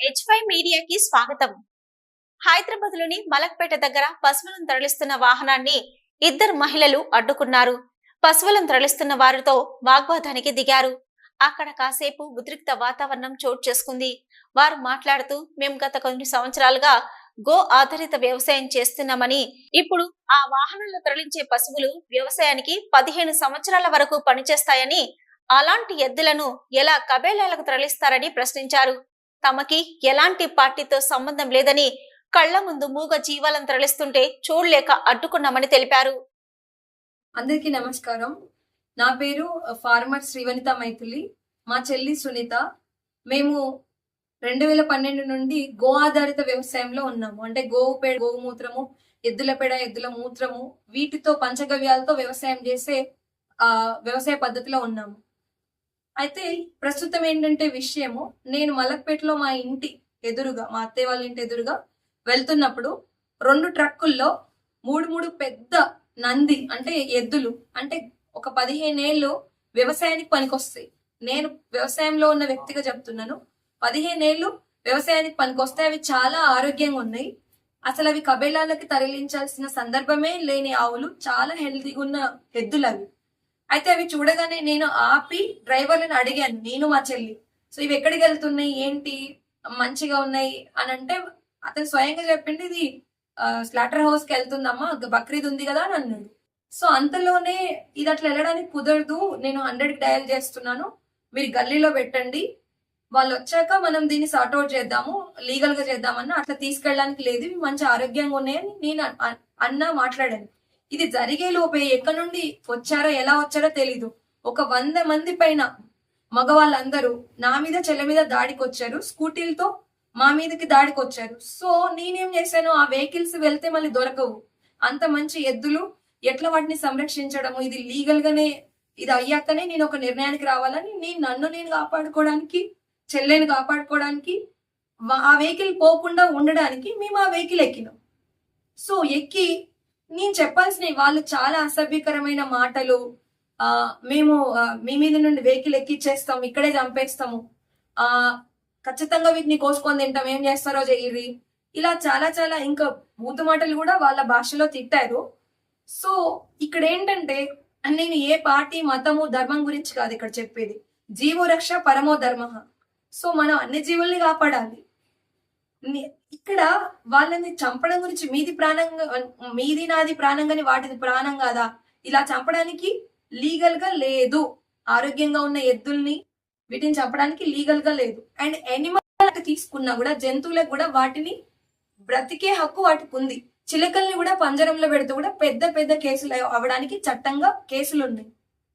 H five మీడియాకి స్వాగతం. హైదరాబాద్లోని మలక్పేట దగ్గర పశువులను తరలిస్తున్న వాహనాన్ని ఇద్దరు మహిళలు అడ్డుకున్నారు. పశువులను తరలిస్తున్న వారితో వాగ్వాదానికి దిగారు. అక్కడ కాసేపు ఉద్రిక్త వాతావరణం చోటు చేసుకుంది. వారు మాట్లాడుతూ మేము గత కొన్ని సంవత్సరాలుగా గో ఆధారిత వ్యవసాయం చేస్తున్నామని ఇప్పుడు ఆ వాహనంలో తరలించే పశువులు వ్యవసాయానికి పదిహేను సంవత్సరాల వరకు పనిచేస్తాయని అలాంటి ఎద్దులను ఎలా కబేలాలకు తరలిస్తారని ప్రశ్నించారు. తమకి ఎలాంటి పార్టీతో సంబంధం లేదని కళ్ళ ముందు మూగ జీవాలను తరలిస్తుంటే చూడలేక అడ్డుకున్నామని తెలిపారు. అందరికీ నమస్కారం. నా పేరు ఫార్మర్ శ్రీవనిత మైథిలి. మా చెల్లి సునీత. మేము రెండు వేల పన్నెండు నుండి గో ఆధారిత వ్యవసాయంలో ఉన్నాము. అంటే గోవు పేడ గోమూత్రము ఎద్దుల పేడ ఎద్దుల మూత్రము వీటితో పంచగవ్యాలతో వ్యవసాయం చేసే ఆ వ్యవసాయ పద్ధతిలో ఉన్నాము. అయితే ప్రస్తుతం ఏంటంటే విషయము నేను మలక్పేటలో మా ఇంటి ఎదురుగా మా అత్తయ్య వాళ్ళ ఇంటి ఎదురుగా వెళ్తున్నప్పుడు రెండు ట్రక్కుల్లో మూడు మూడు పెద్ద నంది అంటే ఎద్దులు అంటే ఒక పదిహేనేళ్ళు వ్యవసాయానికి పనికొస్తాయి. నేను వ్యవసాయంలో ఉన్న వ్యక్తిగా చెప్తున్నాను. పదిహేనేళ్ళు వ్యవసాయానికి పనికొస్తాయి. అవి చాలా ఆరోగ్యంగా ఉన్నాయి. అసలు అవి కబేళాలకి తరలించాల్సిన సందర్భమే లేని ఆవులు చాలా హెల్తీగా ఉన్న ఎద్దులు అవి. అయితే అవి చూడగానే నేను ఆపి డ్రైవర్లను అడిగాను నేను మా చెల్లి సో ఇవి ఎక్కడికి వెళ్తున్నాయి? ఏంటి? మంచిగా ఉన్నాయి? అని అంటే అతను స్వయంగా చెప్పింది ఇది స్లాటర్ హౌస్కి వెళ్తుందమ్మా బక్రీద్ ఉంది కదా అని అన్నాడు. సో అంతలోనే ఇది అట్లా వెళ్ళడానికి కుదరదు నేను హండ్రెడ్ డయల్ చేస్తున్నాను మీరు గల్లీలో పెట్టండి. వాళ్ళు వచ్చాక మనం దీన్ని సార్ట్అవుట్ చేద్దాము లీగల్గా చేద్దామన్నా అట్లా తీసుకెళ్ళడానికి లేదు మంచి ఆరోగ్యంగా ఉన్నాయని నేను అన్న మాట్లాడాను. ఇది జరిగే లోపే ఎక్కడి నుండి వచ్చారో ఎలా వచ్చారో తెలీదు. ఒక వంద మంది పైన మగవాళ్ళందరూ నా మీద చెల్ల మీద దాడికి వచ్చారు స్కూటీలతో మా మీదకి దాడికి వచ్చారు సో నేనేం చేశాను? ఆ వెహికల్స్ వెళ్తే మళ్ళీ దొరకవు. అంత మంచి ఎద్దులు ఎట్లా వాటిని సంరక్షించడము? ఇది లీగల్ గానే ఇది అయ్యాకనే నేను ఒక నిర్ణయానికి రావాలని నేను నన్ను నేను కాపాడుకోవడానికి చెల్లెని కాపాడుకోవడానికి ఆ వెహికల్ పోకుండా ఉండడానికి మేము ఆ వెహికల్ ఎక్కినాం. సో ఎక్కి నేను చెప్పాల్సిన వాళ్ళు చాలా అసభ్యకరమైన మాటలు ఆ మేము మీ మీద నుండి వెహికల్ ఎక్కిచ్చేస్తాం ఇక్కడే చంపేస్తాము. ఆ ఖచ్చితంగా వీటిని కోసుకొని తింటాం ఏం చేస్తారో చెయ్యి ఇలా చాలా చాలా ఇంకా మూత మాటలు కూడా వాళ్ళ భాషలో తిట్టారు. సో ఇక్కడ ఏంటంటే నేను ఏ పార్టీ మతము ధర్మం గురించి కాదు ఇక్కడ చెప్పేది. జీవో రక్ష పరమో ధర్మ. సో మనం అన్ని జీవుల్ని కాపాడాలి. ఇక్కడ వాళ్ళని చంపడం గురించి మీది ప్రాణంగా మీది నాది ప్రాణంగాని వాటిది ప్రాణం కాదా? ఇలా చంపడానికి లీగల్గా లేదు. ఆరోగ్యంగా ఉన్న ఎద్దుల్ని వీటిని చంపడానికి లీగల్గా లేదు. అండ్ ఎనిమల్ తీసుకున్నా కూడా జంతువులకు కూడా వాటిని బ్రతికే హక్కు వాటికి ఉంది చిలకల్ని కూడా పంజరంలో పెడితే కూడా పెద్ద పెద్ద కేసులు అవడానికి చట్టంగా కేసులు ఉన్నాయి